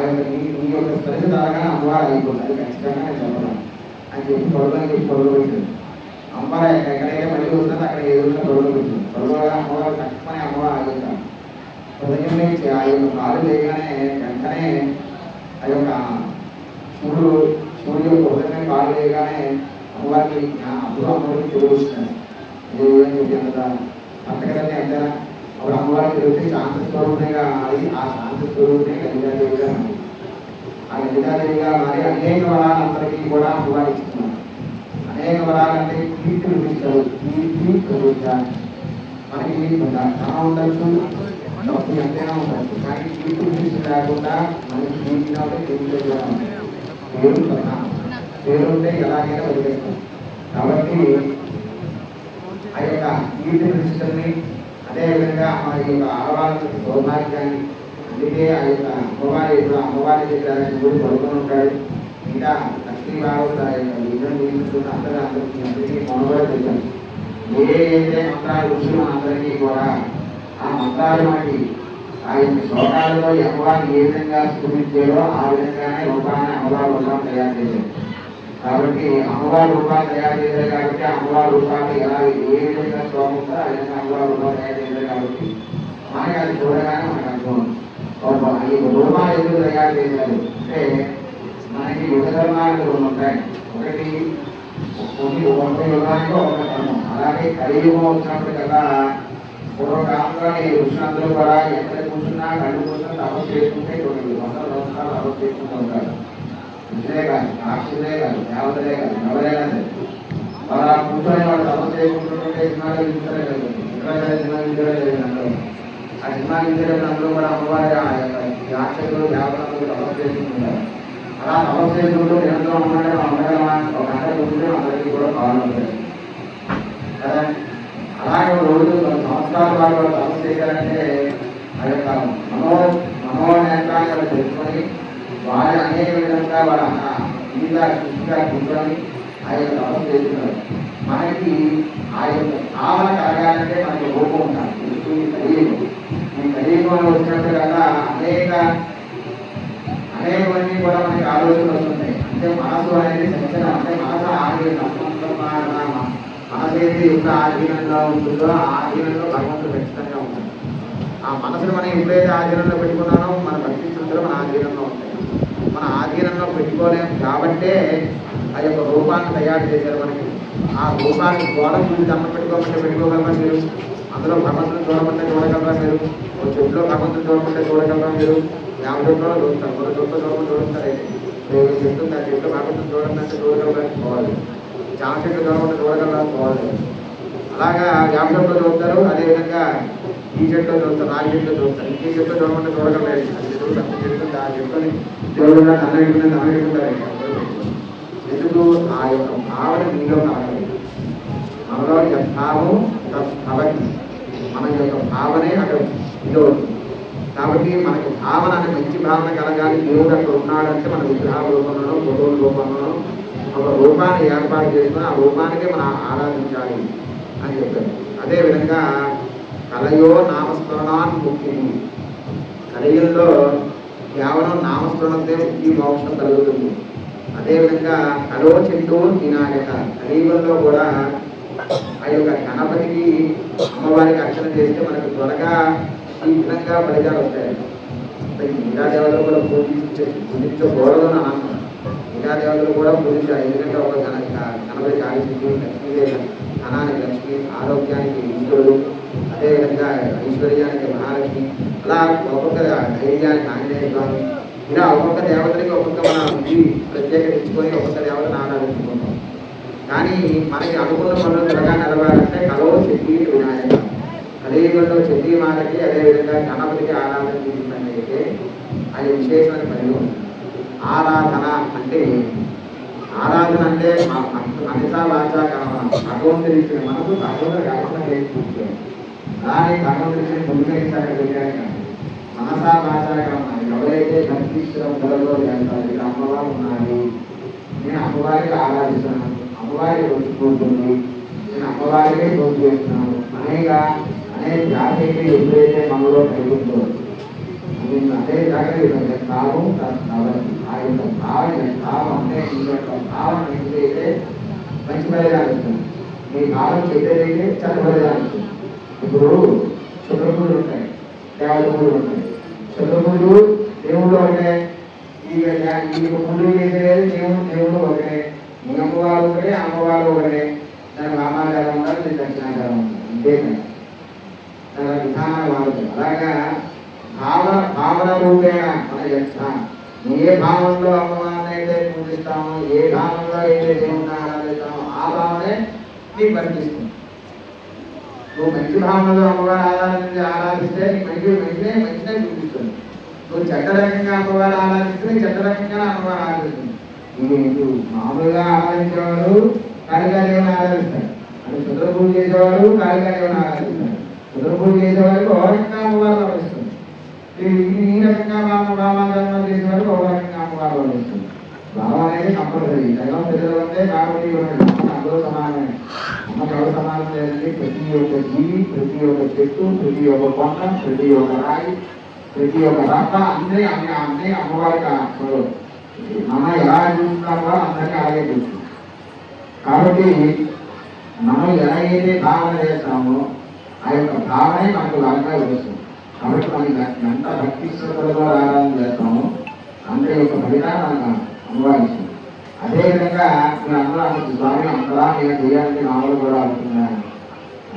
యొక్క నీ నీ యొక్క స్పర్శ ద్వారా అమ్మవారు అయిపోతుంది అది ఖచ్చితంగా నేను చెప్పను అని చెప్పి పొడవని చెప్పి పొడవ పెట్టింది అమ్మవారు ఎక్కడైతే మళ్ళీ వస్తుందో అక్కడ ఎదురుగా పొడవ పెట్టింది పొడవగా అమ్మవారు తక్కువనే అమ్మవారు ఆగుతాం ఉదయం లేచి ఆ యొక్క కాలు వేయగానే వెంటనే ఆ యొక్క సూర్యుడు సూర్యుడు యొక్క ఉదయం కాలు వేయగానే అమ్మవారికి జ్ఞా- అప్పుడు అమ్మవారికి తెలుగు వస్తుంది ఏం చెప్పి అంత అంతకదండి అంతేనా అప్పుడు అమ్మవారికి తెలిస్తే శాంతి స్వరూపంగా మారి ఆ శాంతి స్వరూపమే గంగాదేవిగా మారి. ఆ గంగాదేవిగా మారి అనేక వరాలందరికీ కూడా అమ్మవారి ఇస్తున్నారు. అనేక వరాలంటే కీర్తి ఇస్తారు కీర్తి ప్రబుద్ధ మనకి ధనం ఉండొచ్చు డబ్బు ఎంతైనా ఉండొచ్చు. కానీ కీర్తి గురించి లేకుండా మనకి కీర్తి కాబట్టి కీర్తి పేరు కదా పేరు ఉంటే ఎలాగైనా వదిలేస్తాం. కాబట్టి ఆ యొక్క కీర్తి ప్రతిష్టల్ని అదేవిధంగా మరి యొక్క ఆడవాళ్ళ సౌభాగ్యాన్ని అందుకే ఆ యొక్క అమ్మవారి ఇప్పుడు అమ్మవారి దగ్గర గుడి పడుకొని ఉంటాడు. ఇంకా లక్ష్మీ భాగవత యొక్క విజయం గురించి అందరూ అందరికీ అందరికీ మనవడే తెలియాలి ఏ అయితే మంత్రాలు ఋషులు అందరికీ కూడా ఆ మంత్రాలు మనకి ఆ యొక్క శ్లోకాలలో అమ్మవారిని ఏ విధంగా స్థుతించారో ఆ విధంగానే రూపాన్ని అమ్మవారి రూపాన్ని తయారు చేశారు. కాబట్టి అమ్మవారి రూపాన్ని తయారు చేశారు కాబట్టి అమ్మవారి రూపాన్ని ఎలా ఏ విధంగా శ్లోకం ఉందో అమ్మవారి రూపాన్ని తయారు చేశారు కాబట్టి మనకి అది చూడగానే మనకు అర్థం అవుతుంది. ఈ రూపాలు ఎందుకు తయారు చేశారు? అంటే మనకి యుగ ధర్మాలు రెండు ఉంటాయి. ఒకటి కొన్ని ఒక యుగానికి ఒక ధర్మం. అలాగే కలియుగం వచ్చినప్పుడు కదా పూర్వకాలంలో ఈ ఋషులందరూ కూడా ఎక్కడ కూర్చున్నా కళ్ళు కూర్చున్నా తపస్సు చేసుకుంటే కొన్ని వందల సంవత్సరాలు తపస్సు చేసుకుంటూ ఉంటారు. ఇదే కాదు రాక్షసులే కాదు దేవతలే కాదు ఎవరే కాదు అలా కూర్చొని వాళ్ళు తపస్సు చేసుకుంటుంటే సినిమాలు చూసారే ఆ సినిమా అందరూ కూడా అమ్మవారి ఆ యొక్క తపస్సు అలా తపస్సు చేసుకుంటూ నిరంతరం ఉండగలమా ఒక గంట కూర్చుంటే అందరికీ కూడా కావాలి కదా? అలాగే రోజు సంవత్సరాల వాళ్ళు తపస్సు చేశారంటే ఆ యొక్క మనో మనోనేత్రాన్ని వాళ్ళు తెలుసుకొని వారి అనేక విధంగా వాళ్ళ ఇలా కృషిగా కూర్చొని ఆ యొక్క చేస్తున్నారు మనకి ఆ యొక్క భావన కలగాలంటే మనకి రూపం ఉండాలి ఇది ఈ కలియుగం ఈ కలియుగంలో వచ్చినప్పుడు కదా అనేక అనేకమంది కూడా మనకి ఆలోచనలు వస్తున్నాయి అంటే మనసు అనేది సత్యన అంటే మనసు ఆధీనం మనసు ఏది ఎంత ఆధీనంగా ఉంటుందో ఆ ఆధీనంలో భగవంతుడు ఖచ్చితంగా ఉంటుంది ఆ మనసును మనం ఎప్పుడైతే ఆధీనంలో పెట్టుకున్నానో మన భక్తి స్థితులు మన ఆధీనంలో ఉంటాయి. ఆధీనంలో పెట్టుకోలేము కాబట్టే ఆ యొక్క రూపాన్ని తయారు చేశారు మనకి. ఆ రూపాన్ని గోడ ముందు దండం పెట్టుకోమంటే పెట్టుకోగలరా మీరు? అందులో భగవంతుని చూడమంటే చూడగలరా మీరు? ఒక చెట్టులో భగవంతుని చూడమంటే చూడగలరా మీరు? యాభై చెట్లో చూస్తారు ఒక చెట్టు చూడమని చూడతారే నేను చెట్టు ఆ చెట్టు భగవంతుని చూడండి అంటే చూడగలరా? పోవాలి. జామ చెట్టు చూడమంటే చూడగలరా? పోవాలి. అలాగా యాభై చెట్లో చూస్తారు. అదేవిధంగా ఈ చెట్లో చూస్తారు ఆ చెట్లు చూస్తారు. ఈ చెట్లు చూడమంటే చూడగలరు అది. చెట్టు పెద్ద ఆ చెట్టుని దేవుడు అన్నట్టుకుని అన్నట్టుకుంటారు ఎందుకు? ఆ యొక్క భావన మీలో కావాలి మనలో యథావం తత్భవతి మన యొక్క భావనే అక్కడ ఇదో. కాబట్టి మనకి భావన అనే మంచి భావన కలగాలి. దేవుడు అక్కడ ఉన్నాడంటే మన విగ్రహ రూపంలో ఫోటోల రూపంలో ఒక రూపాన్ని ఏర్పాటు చేసుకుని ఆ రూపానికే మనం ఆరాధించాలి అని చెప్పారు. అదేవిధంగా కలయో నామస్మరణాన్ ముక్తి కలయుల్లో కేవలం నామస్మరణతే ముక్తి మోక్షం కలుగుతుంది. అదేవిధంగా కలో చెట్టు వినాయక. కలియుగంలో కూడా ఆ యొక్క గణపతికి అమ్మవారికి అర్చన చేస్తే మనకు త్వరగా శీఘ్రంగా ఫలితాలు వస్తాయి. మరి మిగతా దేవతలు కూడా పూజించే పూజించకూడదు అని అన్నాను మిగతా దేవతలు కూడా పూజించాలి ఎందుకంటే ఒక గణ గణపతి ఆయుష్కి లక్ష్మీదేవి ధనానికి లక్ష్మి ఆరోగ్యానికి ఇంద్రుడు అదేవిధంగా ఈశ్వర్యానికి మహాలక్ష్మి అలా ఒక్కొక్క ధైర్యానికి ఆంజనేయ స్వామి ఇలా ఒక్కొక్క దేవతలకి ఒక్కొక్క మనం ఇది ప్రత్యేకత ఒక్కొక్క దేవతను ఆరాధించుకుంటాం కానీ మనకి అనుకున్న పనులు త్వరగా నిలవాలంటే కలో చెట్టి వినాయక కలియుగంలో చెట్టి మాటకి అదేవిధంగా గణపతికి ఆరాధన చేసినట్లయితే అది విశేషమైన పని ఆరాధన అంటే ఆరాధన అంటే మ- మ- మనసా వాచ కర్మ భగవంతుడి ఇచ్చిన మనసు భగవంతుడు కాకుండా చేసి అలానే భగవంతుడిని ముందుగా ఇస్తాడు వెళ్ళాక మనసా వాచ ఎవరైతే భక్తిశ్వరం ధరలో చేస్తారు ఇక్కడ అమ్మవారు ఉన్నారు. నేను అమ్మవారికి ఆరాధిస్తాను అమ్మవారి వచ్చిపోతుంది నేను అమ్మవారికే పూజ చేస్తున్నాను. అనేక అనేక జాతీయ ఎప్పుడైతే మనలో కలుగుతుందో దీన్ని అదే జాగ్రత్త భావం కాబట్టి ఆ యొక్క భావన భావం అంటే ఈ యొక్క భావన ఎప్పుడైతే మంచి పరిధానం మీ భావం ఎప్పుడైతే చెడ్డ పరిధానం ఇప్పుడు చుట్టపూలు ఉంటాయి దేవతపూలు ఉంటాయి చుట్టపూలు దేవుళ్ళు ఒకటే ఈ ఈ చేసేది దేవుడు దేవుడు ఒకటే మీ అమ్మవారు ఒకటే అమ్మవారు ఒకటే దాని వామాచారం ఉండాలి దీని దక్షిణాచారం ఉండాలి అంతేకాదు తన విధానాలు మారుతాయి. అలాగా భావన భావన రూపేణ మన యొక్క ఏ భావనలో అమ్మవారిని అయితే పూజిస్తామో ఏ భావనలో అయితే దేవుడిని ఆరాధిస్తామో ఆ భావనే మీకు కనిపిస్తుంది నువ్వు మంచి భావనలో అమ్మవారి ఆరాధించి ఆరాధిస్తే నీ మంచి మంచినే మంచినే చూపిస్తుంది. నువ్వు చట్టరకంగా అమ్మవారు ఆరాధిస్తే చట్టరకంగా అమ్మవారు ఆరాధిస్తుంది. ఇది నువ్వు మామూలుగా ఆరాధించేవాడు కాళికా దేవుని ఆరాధిస్తాడు. అది సుందర పూజ చేసేవాడు కాళికా దేవుని ఆరాధిస్తాడు. సుందర పూజ చేసేవాడు ఒక రకంగా అమ్మవారు ఆరాధిస్తుంది ఈ రకంగా రామ రామాచరణ చేసేవాడు ఒక రకంగా అమ్మవారు ఆరాధిస్తుంది భావం అనేది కంపల్సరీ. దైవం పిల్లలు ఉంటే కాబట్టి అందరూ సమానమే. అమ్మ ప్రతి ఒక్క జీవి ప్రతి ఒక్క చెట్టు ప్రతి ఒక్క కొండ ప్రతి ఒక్క రాయి ప్రతి ఒక్క రక్క అన్నీ అన్ని అన్నీ అమ్మవారికి మనం ఎలా చూస్తున్నామో అందరికీ అలాగే చూస్తుంది కాబట్టి మనం ఎలా అయితే భావన చేస్తామో ఆ యొక్క భావనే మనకు లాగా వస్తుంది కాబట్టి మనకి ఎంత భక్తి శ్రద్ధలతో ఆరాధన చేస్తామో అంత యొక్క ఫలితాన్ని మనకు అనుభవిస్తుంది అదేవిధంగా మీరు అందరూ అనుకుంటు స్వామి అంతలా నేను చేయాలని నామలు కూడా అవుతున్నాను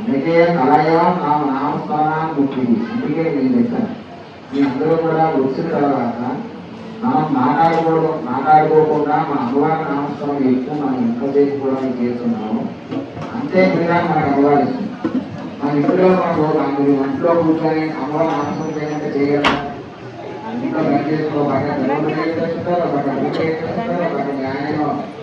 అందుకే కలయో నామ నామస్థానాన్ని ముట్టింది అందుకే నేను చెప్పాను మీ అందరూ కూడా వచ్చిన తర్వాత మనం మాట్లాడుకోవడం మాట్లాడుకోకుండా మన అమ్మవారి నామస్వామి ఎక్కువ మనం ఇంట్లో కూడా చేస్తున్నాము. అంతే విధంగా మనకు అమ్మవారి మన ఇంట్లో మనకు మీరు ఇంట్లో కూర్చొని అమ్మవారి నామస్వామి చేయాలంటే చేయగలరా ఇంట్లో పని చేసుకో బాగా దేవుడు చేస్తారు ఒక న్యాయం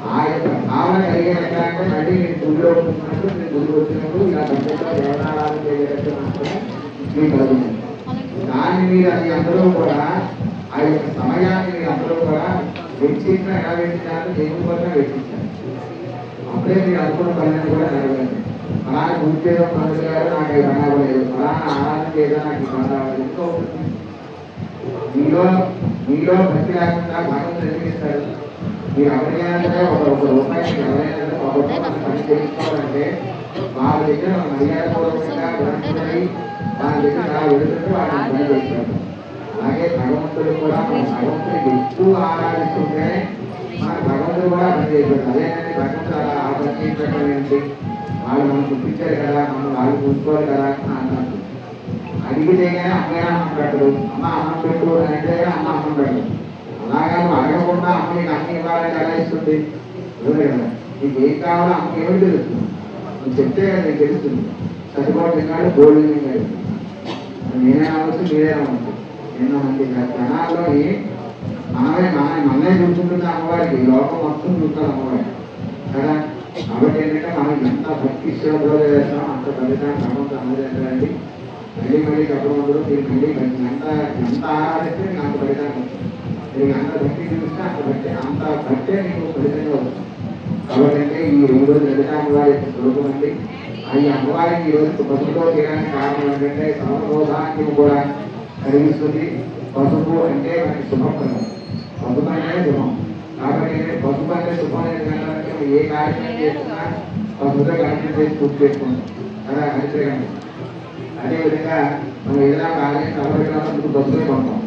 ఈ సంసార ఆ యొక్క భావన మళ్ళీ గుడిలో వచ్చినప్పుడు మీరు గుడికి వచ్చినప్పుడు ఇలా భక్తితో చేయగలిగితే మాత్రమే మీకు దాన్ని మీరు అది అందరూ కూడా ఆ యొక్క సమయాన్ని మీరు అందరూ కూడా వెచ్చించిన ఎలా వెచ్చించారు దేని కోసం వెచ్చించారు. అప్పుడే మీరు అనుకున్న పని కూడా జరగలేదు అలా పూజ చేయడం పండుగ గారు నాకు ఈ పని అవ్వలేదు ఆరాధన చేయడం నాకు ఇబ్బంది అవ్వలేదు మీలో మీలో భక్తి లేకుండా భాగం ఎందుకు మీరు ఒక ఒక ఎవరైనా వాళ్ళ దగ్గర మర్యాదపూర్వకంగా వాళ్ళ దగ్గర వాళ్ళని అలాగే భగవంతుడు కూడా మన భగవంతుడికి ఎక్కువ ఆరాధిస్తుంటే మన భగవంతుడు కూడా పని అదేనండి భగవంతుడు అలా ఆ ఏంటి వాళ్ళు మనం చూపించారు కదా మనం వాళ్ళు చూసుకోవాలి కదా అని అంటారు అడిగితే కానీ అన్నం అమ్మ అన్నం పెట్టు అంటే అమ్మ అన్నం అలాగా అడగకుండా అమ్మ నీకు అన్ని ఇవ్వాలని ఎలా ఇస్తుంది? నీకు ఏం కావాలో అమ్మకి ఏమి తెలుస్తుంది? నువ్వు చెప్తే కదా నీకు తెలుస్తుంది. చదువుకోవడం తిన్నాడు గోల్డ్ తిన్నాడు నేనే అవ్వచ్చు మీరే అవ్వచ్చు ఎన్నో మంది జనాల్లో మనమే మన మనమే చూసుకుంటుంది అమ్మవారికి. లోకం మొత్తం చూస్తారు అమ్మవారికి కదా? కాబట్టి ఏంటంటే మనం ఎంత భక్తి శ్రద్ధలు చేస్తాం అంత ఫలితాన్ని భగవంతుడు అందజేస్తారండి మళ్ళీ మళ్ళీ చెప్పమంటారు మీరు మళ్ళీ ఎంత ఎంత ఆరాధిస్తే నాకు అంత ఫలితాన్ని వస్తుంది ఎంత భక్తి చూస్తే అంత భక్తి అంత భక్తే మీకు ఫలితంగా వస్తుంది కాబట్టి ఈ రెండు రోజులు లలిత అమ్మవారి యొక్క స్వరూపం అండి ఈ అమ్మవారికి ఈ రోజు పసుపుతో చేయడానికి కారణం ఏంటంటే సమబోధానికి కూడా కలిగిస్తుంది పసుపు అంటే మనకి శుభం కదా పసుపు అంటే శుభం కాబట్టి పసుపు అంటే శుభం ఏంటంటే ఏ కార్యక్రమం చేస్తున్నా పసుపుతో కార్యక్రమం చేసి పూర్తి చేసుకుంటాం కదా అంతేగాని అదేవిధంగా మనం ఏదైనా కార్యం తలపెట్టినప్పుడు ముందు పసుపే కొంటాం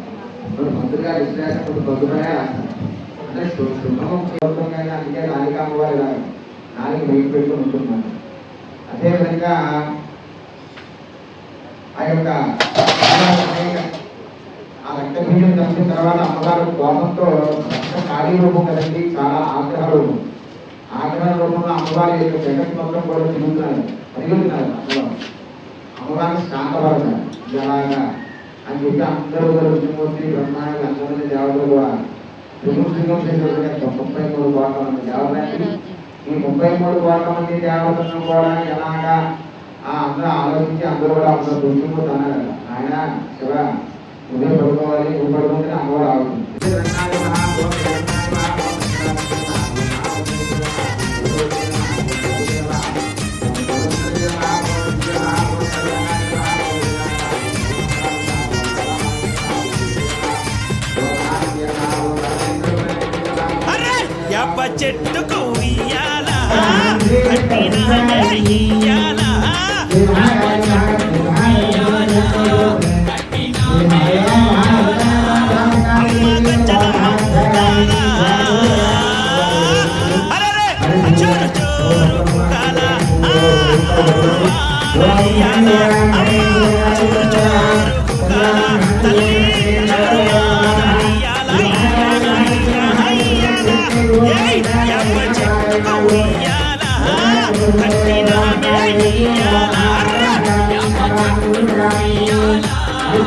ఇప్పుడు మంత్రిగా విశ్లేషణ ముందు అంటే శు- శుభం అందుకే అమ్మవారి నాలుగు వెయ్యి పెట్టుకుని ఉంటున్నాను అదేవిధంగా ఆ యొక్క ఆ రక్తబీజం చంపిన తర్వాత అమ్మగారు కోపంతో ఖాళీ రూపం కదండి చాలా ఆగ్రహ రూపం. ఆగ్రహ రూపంలో అమ్మవారి యొక్క జగత్ మొత్తం కూడా తిరుగుతున్నారు పరిగెడుతున్నారు అమ్మవారు. అమ్మవారిని శాంతపడతారు అని చెప్పి అందరూ కూడా విష్ణుమూర్తి బ్రహ్మాండ అందరినీ దేవతలు కూడా విమర్శనం చేసేటువంటి ముప్పై మూడు కోట్ల మంది దేవతలని ఈ ముప్పై మూడు కోట్ల మంది దేవతలను కూడా ఎలాగా ఆ అందరూ ఆలోచించి అందరూ కూడా అందరూ విష్ణుమూర్తి అన్నారు ఆయన శివ ఉదయం పడుకోవాలి ఇప్పుడు పడుకుంటే ఆగుతుంది చెట్టుకు ఉయ్యాల. కట్టిన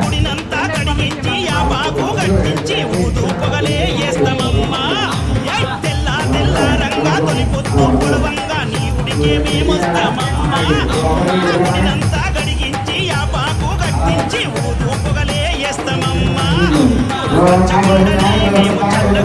గుడినంతా కడిగించి ఆ బాగు కట్టించి ఊదు పొగలే వేస్తామమ్మా తెల్ల తెల్లారంగా తొలి పొద్దు పొడవంగా నీ ఉడికే మేమొస్తామమ్మా గుడినంత ఓం నమో నారాయణ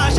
ఆశ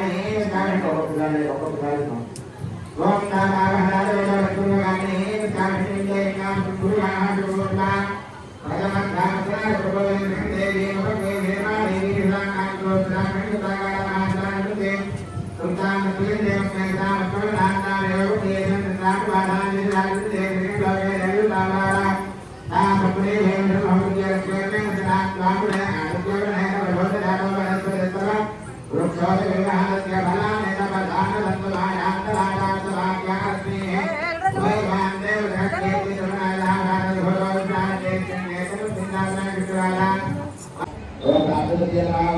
ఒక్కొక్కసారి ఓం నారాయణ కానీ ఓం